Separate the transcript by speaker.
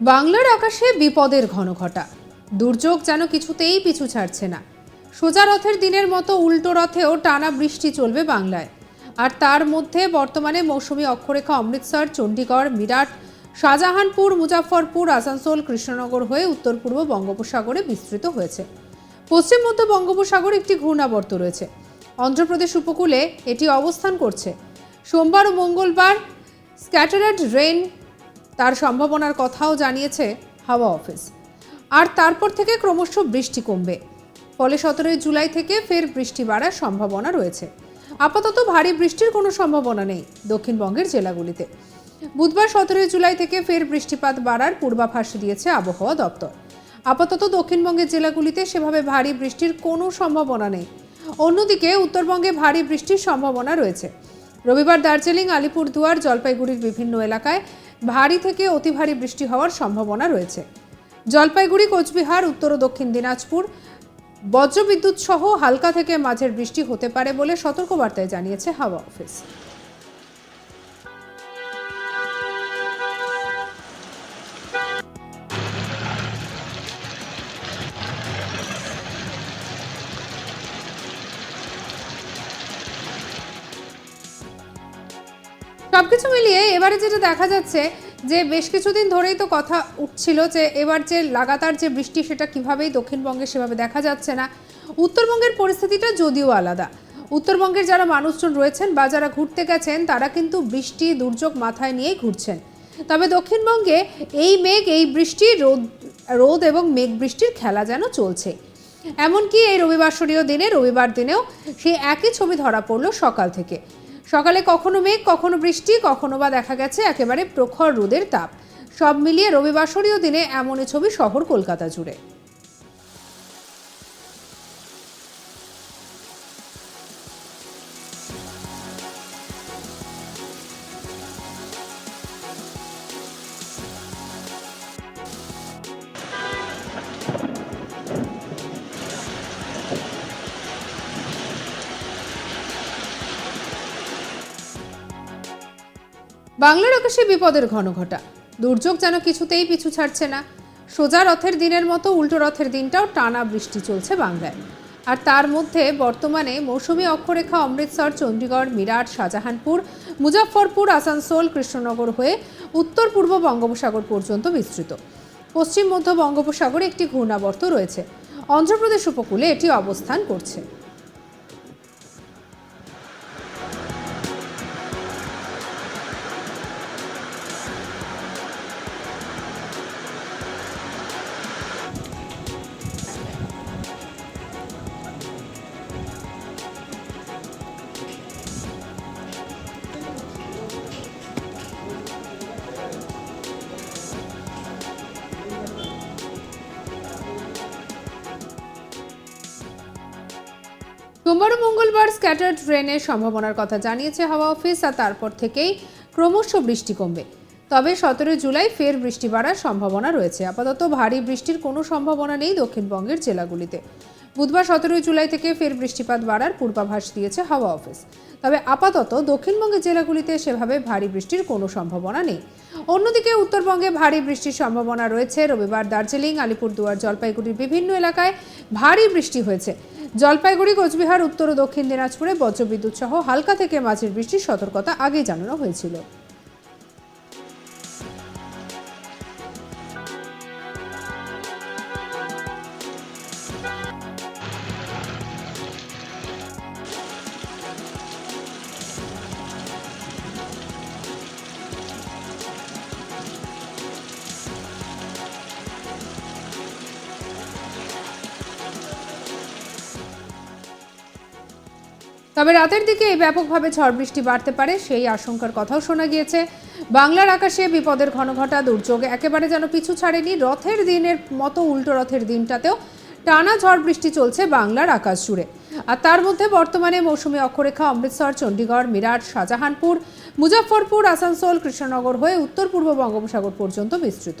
Speaker 1: বাংলার আকাশে বিপদের ঘনঘটা। দুর্যোগ যেন কিছুতেই পিছু ছাড়ছে না। সোজা রথের দিনের মতো উল্টো রথেও টানা বৃষ্টি চলবে বাংলায়। আর তার মধ্যে বর্তমানে মৌসুমী অক্ষরেখা অমৃতসর, চণ্ডীগড় মিরাট শাহজাহানপুর মুজাফরপুর আসানসোল, কৃষ্ণনগর হয়ে উত্তর পূর্ব বঙ্গোপসাগরে বিস্তৃত হয়েছে। পশ্চিম মধ্য বঙ্গোপসাগর একটি ঘূর্ণাবর্ত রয়েছে। অন্ধ্রপ্রদেশ উপকূলে এটি অবস্থান করছে। সোমবার ও মঙ্গলবার স্ক্যাটারেড রেন তার সম্ভাবনার কথাও জানিয়েছে হাওয়া অফিস। আর তারপর থেকে ক্রমশ বৃষ্টি কমবে। ফলে সতেরোই জুলাই থেকে ফের বৃষ্টি বাড়ার সম্ভাবনা রয়েছে। আপাতত ভারী বৃষ্টির কোনো সম্ভাবনা নেই দক্ষিণবঙ্গের জেলাগুলিতে। বুধবার সতেরোই জুলাই থেকে ফের বৃষ্টিপাত বাড়ার পূর্বাভাস দিয়েছে আবহাওয়া দপ্তর। আপাতত দক্ষিণবঙ্গের জেলাগুলিতে সেভাবে ভারী বৃষ্টির কোনো সম্ভাবনা নেই। অন্যদিকে উত্তরবঙ্গে ভারী বৃষ্টির সম্ভাবনা রয়েছে। রবিবার দার্জিলিং, আলিপুরদুয়ার, জলপাইগুড়ির বিভিন্ন এলাকায় ভারী থেকে অতি ভারী বৃষ্টি হওয়ার সম্ভাবনা রয়েছে। জলপাইগুড়ি, কোচবিহার, উত্তর ও দক্ষিণ দিনাজপুর বজ্রবিদ্যুৎ সহ হালকা থেকে মাঝের বৃষ্টি হতে পারে বলে সতর্কবার্তায় জানিয়েছে হাওয়া অফিস। সবকিছু মিলিয়ে এবারে যেটা দেখা যাচ্ছে যে বেশ কিছুদিন ধরেই তো কথা উঠছিল যে এবার যে লাগাতার যে বৃষ্টি, সেটা কিভাবেই দক্ষিণবঙ্গে সেভাবে দেখা যাচ্ছে না। উত্তরবঙ্গের পরিস্থিতিটা যদিও আলাদা। উত্তরবঙ্গের যারা মানুষজন রয়েছেন বা যারা ঘুরতে গেছেন, তারা কিন্তু বৃষ্টি, দুর্যোগ মাথায় নিয়েই ঘুরছেন। তবে দক্ষিণবঙ্গে এই মেঘ, এই বৃষ্টি, রোদ রোদ এবং মেঘ বৃষ্টির খেলা যেন চলছে। এমনকি এই রবিবাসরীয় দিনে, রবিবার দিনেও সেই একই ছবি ধরা পড়ল সকাল থেকে। সকালে কখনো মেঘ, কখনো বৃষ্টি, কখনো বা দেখা গেছে একেবারে প্রখর রোদের তাপ। সব মিলিয়ে রবিবাসরীয় দিনে এমনই ছবি শহর কলকাতা জুড়ে। বাংলার আকাশে বিপদের ঘন ঘটা দুর্যোগ যেন কিছুতেই পিছু ছাড়ছে না। সোজা রথের দিনের মতো উল্টো রথের দিনটাও টানা বৃষ্টি চলছে বাংলায়। আর তার মধ্যে বর্তমানে মৌসুমী অক্ষরেখা অমৃতসর, চণ্ডীগড়, মিরাট, শাহজাহানপুর মুজাফরপুর আসানসোল, কৃষ্ণনগর হয়ে উত্তর পূর্ব বঙ্গোপসাগর পর্যন্ত বিস্তৃত। পশ্চিম মধ্য বঙ্গোপসাগরে একটি ঘূর্ণাবর্ত রয়েছে। অন্ধ্রপ্রদেশ উপকূলে এটি অবস্থান করছে। সোমবার মঙ্গলবার স্ক্যাটার্ড রেনের সম্ভাবনার কথা জানিয়েছে হাওয়া অফিস, আর তারপর থেকেই ক্রমশ বৃষ্টি কমবে। তবে সতেরোই জুলাই ফের বৃষ্টি বাড়ার সম্ভাবনা রয়েছে। আপাতত ভারী বৃষ্টির কোনো সম্ভাবনা নেই দক্ষিণবঙ্গের জেলাগুলিতে। বুধবার সতেরোই জুলাই থেকে ফের বৃষ্টিপাত বাড়ার পূর্বাভাস দিয়েছে হাওয়া অফিস। তবে আপাতত দক্ষিণবঙ্গের জেলাগুলিতে সেভাবে ভারী বৃষ্টির কোনো সম্ভাবনা নেই। অন্যদিকে উত্তরবঙ্গে ভারী বৃষ্টির সম্ভাবনা রয়েছে। রবিবার দার্জিলিং, আলিপুরদুয়ার, জলপাইগুড়ির বিভিন্ন এলাকায় ভারী বৃষ্টি হয়েছে। জলপাইগুড়ি, কোচবিহার, উত্তর ও দক্ষিণ দিনাজপুরে বজ্রবিদ্যুৎ সহ হালকা থেকে মাঝের বৃষ্টির সতর্কতা আগেই জানানো হয়েছিল। তবে রাতের দিকে এই ব্যাপকভাবে ঝড় বৃষ্টি বাড়তে পারে, সেই আশঙ্কার কথাও শোনা গিয়েছে। বাংলার আকাশে বিপদের ঘনঘটা দুর্যোগ একেবারে যেন পিছু ছাড়েনি। রথের দিনের মতো উল্টো রথের দিনটাতেও টানা ঝড় বৃষ্টি চলছে বাংলার আকাশ জুড়ে। আর তার মধ্যে বর্তমানে মৌসুমি অক্ষরেখা, অমৃতসর, চণ্ডীগড়, মিরাট, শাহজাহানপুর মুজাফরপুর আসানসোল, কৃষ্ণনগর হয়ে উত্তর পূর্ব বঙ্গোপসাগর পর্যন্ত বিস্তৃত।